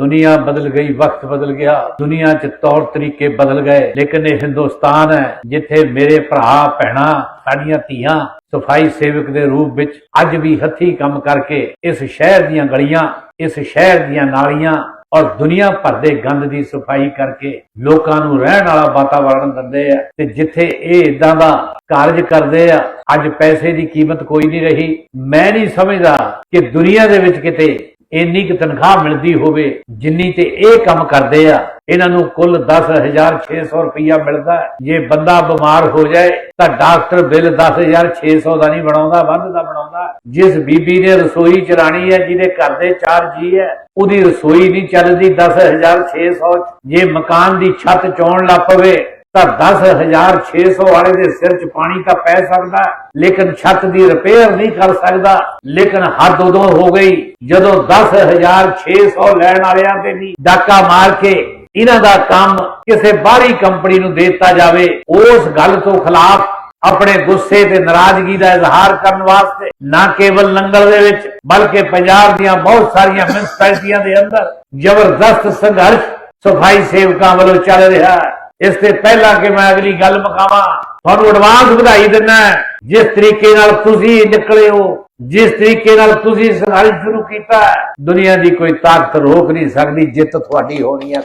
ਦੁਨੀਆ ਬਦਲ ਗਈ, ਵਕਤ ਬਦਲ ਗਿਆ। ਦੁਨੀਆ 'ਚ ਤੌਰ ਤਰੀਕੇ ਬਦਲ ਗਏ, ਲੇਕਿਨ ਇਹ ਹਿੰਦੁਸਤਾਨ ਹੈ, ਜਿੱਥੇ ਮੇਰੇ ਭਰਾ, ਭੈਣਾਂ, ਸਾਡੀਆਂ ਧੀਆਂ, ਸਫ਼ਾਈ ਸੇਵਕ ਦੇ ਰੂਪ ਵਿੱਚ ਅੱਜ ਵੀ ਹੱਥੀਂ ਕੰਮ ਕਰਕੇ ਇਸ ਸ਼ਹਿਰ ਦੀਆਂ ਗਲੀਆਂ, ਇਸ ਸ਼ਹਿਰ ਦੀਆਂ ਨਾਲੀਆਂ ਔਰ ਦੁਨੀਆ ਭਰ ਦੇ ਗੰਦ ਦੀ ਸਫ਼ਾਈ ਕਰਕੇ ਲੋਕਾਂ ਨੂੰ ਰਹਿਣ ਵਾਲਾ ਵਾਤਾਵਰਣ ਦਿੰਦੇ ਆ। ਤੇ ਜਿੱਥੇ ਇਹ ਇਦਾਂ ਦਾ ਕਾਰਜ ਕਰਦੇ ਆ, ਅੱਜ ਪੈਸੇ ਦੀ ਕੀਮਤ ਕੋਈ ਨਹੀਂ ਰਹੀ। ਮੈਂ ਨਹੀਂ ਸਮਝਦਾ ਕਿ ਦੁਨੀਆ ਦੇ ਵਿੱਚ ਕਿਤੇ ਇੰਨੀ ਕੁ ਤਨਖਾਹ ਮਿਲਦੀ ਹੋਵੇ ਜਿੰਨੀ ਤੇ ਇਹ ਕੰਮ ਕਰਦੇ ਆ, ਇਹਨਾਂ ਨੂੰ ਕੁੱਲ 10600 ਰੁਪਇਆ ਮਿਲਦਾ ਜੇ ਬੰਦਾ ਬਿਮਾਰ ਹੋ ਜਾਏ ਤਾਂ ਡਾਕਟਰ ਬਿੱਲ 10600 ਦਾ ਨਹੀਂ ਬਣਾਉਂਦਾ, ਵੱਧ ਦਾ ਬਣਾਉਂਦਾ ਜਿਸ ਬੀਬੀ ਨੇ ਰਸੋਈ ਚਲਾਣੀ ਹੈ, ਜਿਹਦੇ ਘਰ ਦੇ ਚਾਰ ਜੀ ਹੈ, ਉਹਦੀ ਰਸੋਈ ਨਹੀਂ ਚੱਲਦੀ 10600 ਜੇ ਮਕਾਨ ਦੀ ਛੱਤ ਚੋਣ ਲੱਗ ਪਵੇ ਤਾਂ 10600 ਵਾਲੇ ਦੇ ਸਿਰ 'ਚ ਪਾਣੀ ਤਾਂ ਪੈ ਸਕਦਾ। ਲੇਕਿਨ ਛੱਤ ਦੀ ਰਿਪੇਅਰ ਨਹੀਂ ਕਰ ਸਕਦਾ। ਲੇਕਿਨ ਹੱਦ ਉਦੋਂ ਹੋ ਗਈ ਜਦੋਂ 10600 ਲੈਣ ਵਾਲਿਆਂ ਤੇ ਵੀ ਡਾਕਾ ਮਾਰ ਕੇ ਇਹਨਾਂ ਦਾ ਕੰਮ ਕਿਸੇ ਬਾਹਰੀ ਕੰਪਨੀ ਨੂੰ ਦੇ ਦਿੱਤਾ ਜਾਵੇ। ਉਸ ਗੱਲ ਤੋਂ ਖਿਲਾਫ ਆਪਣੇ ਗੁੱਸੇ ਤੇ ਨਾਰਾਜ਼ਗੀ ਦਾ ਇਜ਼ਹਾਰ ਕਰਨ ਵਾਸਤੇ, ਨਾ ਕੇਵਲ ਲੰਗਰ ਦੇ ਵਿੱਚ, ਬਲਕਿ ਪੰਜਾਬ ਦੀਆਂ ਬਹੁਤ ਸਾਰੀਆਂ ਮਿਊਨਿਸਪੈਲਿਟੀਆਂ ਦੇ ਅੰਦਰ ਜ਼ਬਰਦਸਤ ਸੰਘਰਸ਼ ਸਫ਼ਾਈ ਸੇਵਕਾਂ ਵੱਲੋਂ ਚੱਲ ਰਿਹਾ ਹੈ। ਇਸ ਤੇ ਪਹਿਲਾਂ ਕਿ ਮੈਂ ਅਗਲੀ ਗੱਲ ਮਕਾਵਾਂ ਤੁਹਾਨੂੰ ਐਡਵਾਂਸ ਵਧਾਈ ਦਿੰਦਾ ਜਿਸ ਤਰੀਕੇ ਨਾਲ ਤੁਸੀਂ ਨਿਕਲੇ ਹੋ ਜਿਸ ਤਰੀਕੇ ਨਾਲ ਤੁਸੀਂ ਸੰਘਰਸ਼ ਸ਼ੁਰੂ ਕੀਤਾ ਹੈ, ਦੁਨੀਆ ਦੀ ਕੋਈ ਤਾਕਤ ਰੋਕ ਨਹੀਂ ਸਕਦੀ ਜਿੱਤ ਤੁਹਾਡੀ ਹੋਣੀ ਹੈ